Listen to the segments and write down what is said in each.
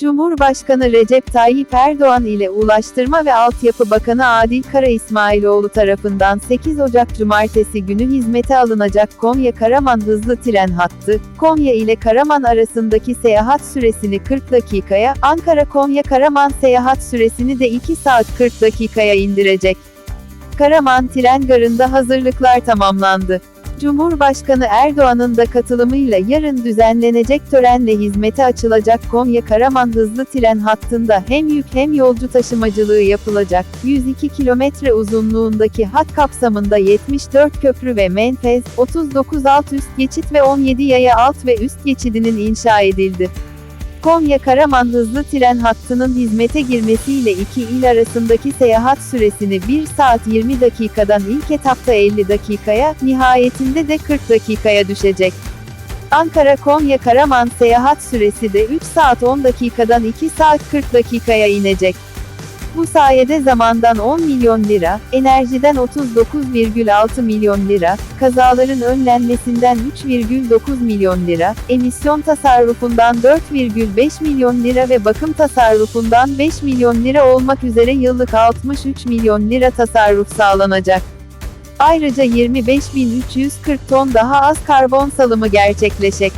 Cumhurbaşkanı Recep Tayyip Erdoğan ile Ulaştırma ve Altyapı Bakanı Adil Kara İsmailoğlu tarafından 8 Ocak Cumartesi günü hizmete alınacak Konya-Karaman hızlı tren hattı, Konya ile Karaman arasındaki seyahat süresini 40 dakikaya, Ankara-Konya-Karaman seyahat süresini de 2 saat 40 dakikaya indirecek. Karaman tren garında hazırlıklar tamamlandı. Cumhurbaşkanı Erdoğan'ın da katılımıyla yarın düzenlenecek törenle hizmete açılacak Konya-Karaman hızlı tren hattında hem yük hem yolcu taşımacılığı yapılacak. 102 kilometre uzunluğundaki hat kapsamında 74 köprü ve menfez, 39 alt üst geçit ve 17 yaya alt ve üst geçidinin inşa edildi. Konya-Karaman hızlı tren hattının hizmete girmesiyle iki il arasındaki seyahat süresini 1 saat 20 dakikadan ilk etapta 50 dakikaya, nihayetinde de 40 dakikaya düşecek. Ankara-Konya-Karaman seyahat süresi de 3 saat 10 dakikadan 2 saat 40 dakikaya inecek. Bu sayede zamandan 10 milyon lira, enerjiden 39,6 milyon lira, kazaların önlenmesinden 3,9 milyon lira, emisyon tasarrufundan 4,5 milyon lira ve bakım tasarrufundan 5 milyon lira olmak üzere yıllık 63 milyon lira tasarruf sağlanacak. Ayrıca 25.340 ton daha az karbon salımı gerçekleşecek.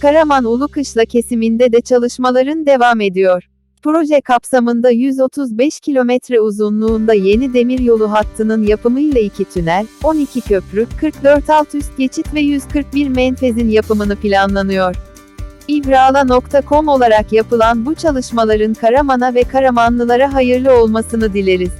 Karaman Ulukışla kesiminde de çalışmaların devam ediyor. Proje kapsamında 135 kilometre uzunluğunda yeni demiryolu hattının yapımıyla iki tünel, 12 köprü, 44 alt üst geçit ve 141 menfezin yapımını planlanıyor. İbrala.com olarak yapılan bu çalışmaların Karaman'a ve Karamanlılara hayırlı olmasını dileriz.